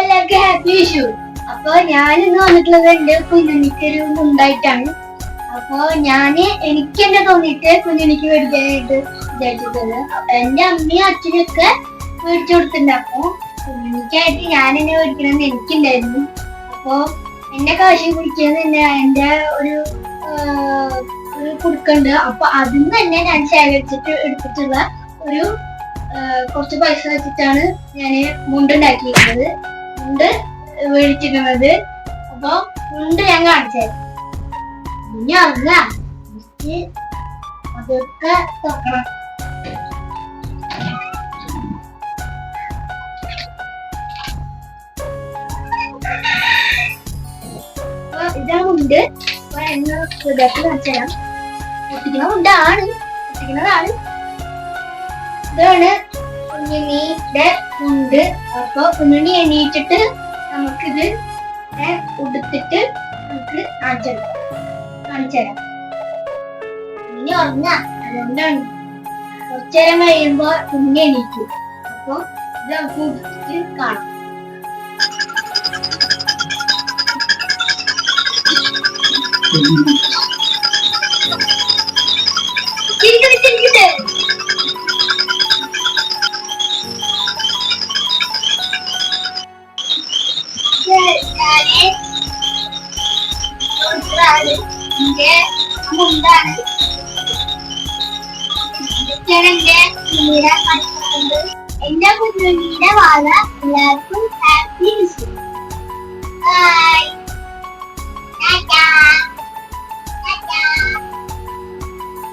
എല്ലാവർക്കും ഹാപ്പി വിഷു അപ്പൊ ഞാൻ വന്നിട്ടുള്ളത് എന്റെ കുഞ്ഞുണ്ണിക്കൊരു മുണ്ടായിട്ടാണ്. അപ്പൊ ഞാൻ എനിക്ക് തന്നെ തോന്നിയിട്ട് കുഞ്ഞുണ്ണിക്ക് മേടിക്കാനായിട്ട് വിചാരിച്ചിട്ടുണ്ട് അപ്പൊ എന്റെ അമ്മയും അച്ഛനൊക്കെ മേടിച്ചു കൊടുത്തിട്ടുണ്ട്. അപ്പൊ കുഞ്ഞുണ്ണിക്കായിട്ട് ഞാൻ എന്നെ മേടിക്കണമെന്ന് എനിക്കുണ്ടായിരുന്നു. അപ്പൊ എന്റെ കാശ് കുടിക്കുന്നത് തന്നെ എന്റെ ഒരു കുടുക്കുണ്ട്. അപ്പൊ അതിന് തന്നെ ഞാൻ ശേഖരിച്ചിട്ട് എടുത്തിട്ടുള്ള ഒരു കുറച്ച് പൈസ വെച്ചിട്ടാണ് ഞാൻ മുണ്ടുണ്ടാക്കിയിരിക്കുന്നത് മുണ്ട് മേടിക്കുന്നത് അപ്പൊ ഉണ്ട് ഞാൻ കാണിച്ചത് ഇനി അറിഞ്ഞ അതൊക്കെ തുറക്കണം. ഉണ്ട്. ഒട്ടിക്കുന്ന മുണ്ടാണ് ഒട്ടിക്കുന്നതാണ് ഇതാണ് കുഞ്ഞുണ്ണിയുടെ ഉണ്ട്. അപ്പൊ കുഞ്ഞുണ്ണി എണീറ്റിട്ട് നമുക്കിത് ഉടുത്തിട്ട് നമുക്ക് കാണിച്ചെടുക്കാം കാണിച്ചുതരാം കുഞ്ഞി ഉറങ്ങ. അതുകൊണ്ടാണ്. കുറച്ചേരം കഴിയുമ്പോ കുഞ്ഞി എണീക്കും. അപ്പൊ ഇത് നമുക്ക് ഉടുത്തിട്ട് കാണാം. ചിരിക്കട്ടെ എന്റെ കുഞ്ഞുണ്ണിയുടെ വാഴ എല്ലാവർക്കും ഹാപ്പി വിഷു.